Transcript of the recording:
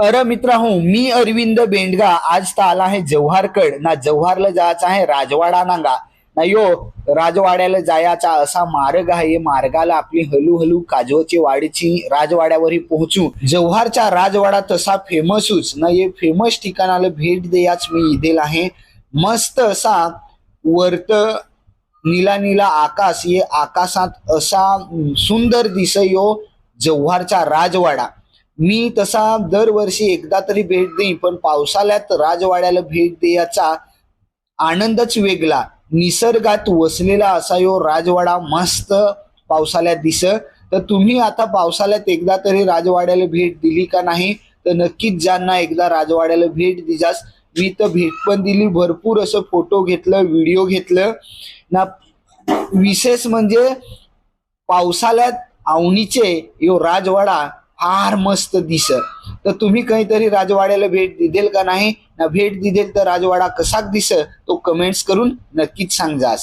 अरे मित्र हो मी अरविंद बेंडगा. आज तर आला आहे जव्हारकड. ना जव्हारला जायचं आहे राजवाडा नांगा. ना यो राजवाड्याला जायचा असा मार्ग आहे. मार्गाला आपली हळूहळू काजवची वाडीची राजवाड्यावरही पोहोचू. जव्हारचा राजवाडा तसा फेमसच ना हे फेमस ठिकाणाला भेट द्याच मी इदेल आहे. मस्त असा वर्त निला निला आकाश. ये आकाशात असा सुंदर सुंदर दिसयो जव्हारचा राजवाडा. मी तसा दरवर्षी एकदा तरी भेट देईन पण पावसाळ्यात राजवाड्याला भेट द्यायचा आनंदच वेगळा. निसर्गात वसलेला असा यो राजवाडा मस्त पावसाळ्यात दिस. तर तुम्ही आता पावसाळ्यात एकदा तरी राजवाड्याला भेट दिली का नाही? तर नक्कीच ज्यांना एकदा राजवाड्याला भेट दिजास मी तर भेट पण दिली भरपूर असं फोटो घेतलं व्हिडिओ घेतलं. ना विशेष म्हणजे पावसाळ्यात आवनीचे यो राजवाडा फार मस्त दिस तर तुम्ही काहीतरी राजवाड्याला भेट दिदेल का नाही? ना भेट दिदेल तर राजवाडा कसा दिस तो कमेंट्स करून नक्कीच सांगास.